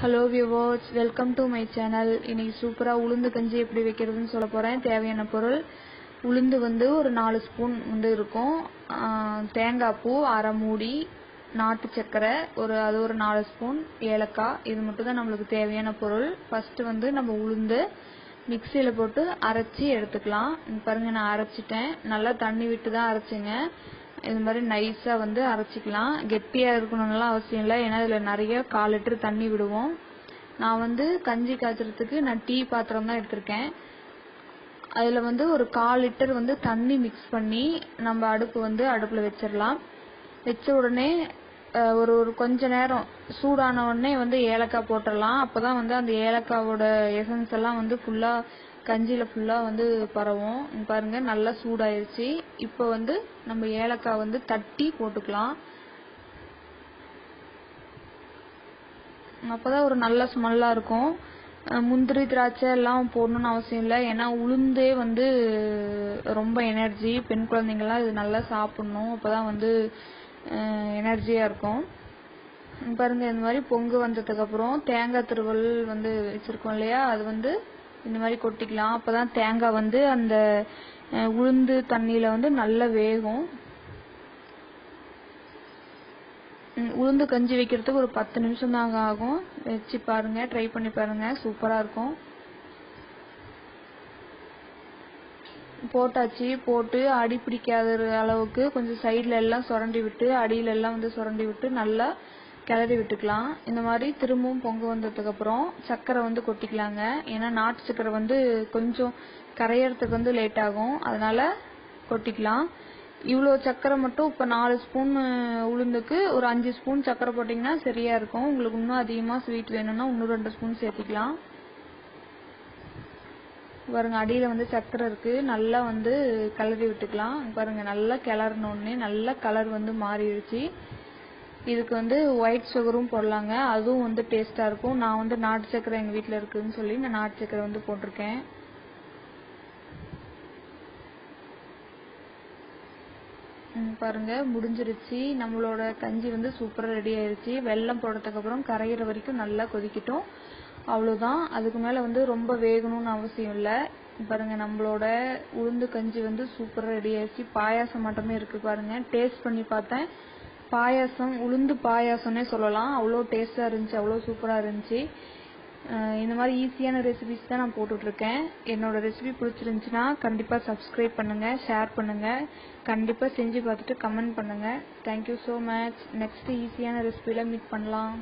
Hello viewers welcome to my channel இன்னைக்கு சூப்பராக உளுந்து கஞ்சி எப்படி வைக்கிறதுன்னு சொல்ல போகிறேன் தேவையான பொருள். உளுந்து வந்து ஒரு நாலு ஸ்பூன் வந்து இருக்கும். தேங்காய் பூ அரை மூடி நாட்டு சர்க்கரை ஒரு அது ஒரு நாலு ஸ்பூன் ஏலக்காய். இது மட்டும் தான் நம்மளுக்கு தேவையான பொருள். ஃபஸ்ட்டு வந்து நம்ம உளுந்து மிக்சியில் போட்டு அரைச்சி எடுத்துக்கலாம். பாருங்கள் பாருங்க நான் அரைச்சிட்டேன். நல்லா தண்ணி விட்டு தான் அரைச்சிங்க. இது மாதிரி நைஸாக வந்து அரைச்சிக்கலாம். கெட்டியாக இருக்கணும்லாம் அவசியம் இல்லை. ஏன்னா இதில் நிறைய கால் லிட்டர் தண்ணி விடுவோம். நான் வந்து கஞ்சி காய்ச்சறதுக்கு நான் டீ பாத்திரம் தான் எடுத்திருக்கேன். அதில் வந்து ஒரு கால் லிட்டர் வந்து தண்ணி மிக்ஸ் பண்ணி நம்ம அடுப்பு வந்து அடுப்பில் வச்சிடலாம். வச்ச உடனே ஒரு ஒரு கொஞ்ச நேரம் சூடான உடனே வந்து ஏலக்காய் போட்டுடலாம். அப்போ தான் வந்து அந்த ஏலக்காவோட எசன்ஸ் எல்லாம் வந்து ஃபுல்லாக கஞ்சியில் ஃபுல்லாக வந்து பரவும். பாருங்கள் பாருங்க நல்லா சூடாயிருச்சு. இப்போ வந்து நம்ம ஏலக்காய் வந்து தட்டி போட்டுக்கலாம். அப்போ தான் ஒரு நல்ல ஸ்மெல்லாக இருக்கும். முந்திரி திராட்சை எல்லாம் போடணும்னு அவசியம் இல்லை. ஏன்னா உளுந்தே வந்து ரொம்ப எனர்ஜி பெண் குழந்தைங்கள்லாம் இது நல்லா சாப்பிடணும். அப்பதான் வந்து எனர்ஜியாக இருக்கும். பாருங்க இந்த மாதிரி பொங்கு வந்ததுக்கப்புறம் தேங்காய் திருவல் வந்து வச்சுருக்கோம் இல்லையா? அது வந்து இந்த மாதிரி கொட்டிக்கலாம். அப்போதான் தேங்காய் வந்து அந்த உளுந்து தண்ணியில வந்து நல்லா வேகும். உளுந்து கஞ்சி வைக்கிறதுக்கு ஒரு பத்து நிமிஷம் தாங்க ஆகும். வச்சு பாருங்க ட்ரை பண்ணி பாருங்க. சூப்பராக இருக்கும். போட்டாச்சு. போட்டு அடி பிடிக்காத அளவுக்கு கொஞ்சம் சைடில் எல்லாம் சுரண்டி விட்டு அடியில எல்லாம் வந்து சுரண்டி விட்டு நல்லா கிளறி விட்டுக்கலாம். இந்த மாதிரி திரும்பவும் பொங்க வந்ததுக்கு அப்புறம் சர்க்கரை வந்து கொட்டிக்கலாங்க. ஏன்னா நாட்டு சர்க்கரை வந்து கொஞ்சம் கரையறதுக்கு வந்து லேட் ஆகும். அதனால கொட்டிக்கலாம். இவ்வளோ சர்க்கரை மட்டும் இப்போ நாலு ஸ்பூன் உளுந்துக்கு ஒரு அஞ்சு ஸ்பூன் சர்க்கரை போட்டிங்கன்னா சரியா இருக்கும். உங்களுக்கு இன்னும் அதிகமாக ஸ்வீட் வேணும்னா இன்னும் ரெண்டு ஸ்பூன் சேர்த்திக்கலாம். பாருங்க அடியில் வந்து சர்க்கரை இருக்கு. நல்லா வந்து கிளறி விட்டுக்கலாம். பாருங்க நல்லா கிளறின நல்லா கலர் வந்து மாறிடுச்சு. இதுக்கு வந்து ஒயிட் சுகரும் போடலாங்க. அதுவும் வந்து டேஸ்ட்டாக இருக்கும். நான் வந்து நாட்டு சக்கரை எங்கள் வீட்டில் இருக்குதுன்னு சொல்லி நான் நாட்டு சக்கரை வந்து போட்டிருக்கேன். ம், பாருங்க முடிஞ்சிருச்சு. நம்மளோட கஞ்சி வந்து சூப்பராக ரெடி ஆயிருச்சு. வெள்ளம் போட்டதுக்கப்புறம் கரையிற வரைக்கும் நல்லா கொதிக்கட்டும். அவ்வளோதான் அதுக்கு மேலே வந்து ரொம்ப வேகணும்னு அவசியம் இல்லை. பாருங்க நம்மளோட உளுந்து கஞ்சி வந்து சூப்பராக ரெடி ஆயிடுச்சு பாயாசம் மட்டுமே இருக்கு பாருங்க. டேஸ்ட் பண்ணி பார்த்தேன். பாயாசம் உளுந்து பாயாசம்னே சொல்லலாம். அவ்வளோ டேஸ்ட்டாக இருந்துச்சு அவ்வளோ சூப்பராக இருந்துச்சு. இந்த மாதிரி ஈஸியான ரெசிபிஸ் தான் நான் போட்டுட்ருக்கேன். என்னோடய என்னோட ரெசிபி பிடிச்சிருந்துச்சின்னா கண்டிப்பாக சப்ஸ்கிரைப் பண்ணுங்கள் ஷேர் பண்ணுங்கள் கண்டிப்பாக செஞ்சு பார்த்துட்டு கமெண்ட் பண்ணுங்கள் தேங்க்யூ ஸோ மச் நெக்ஸ்ட்டு ஈஸியான ரெசிபியில் மீட் பண்ணலாம்.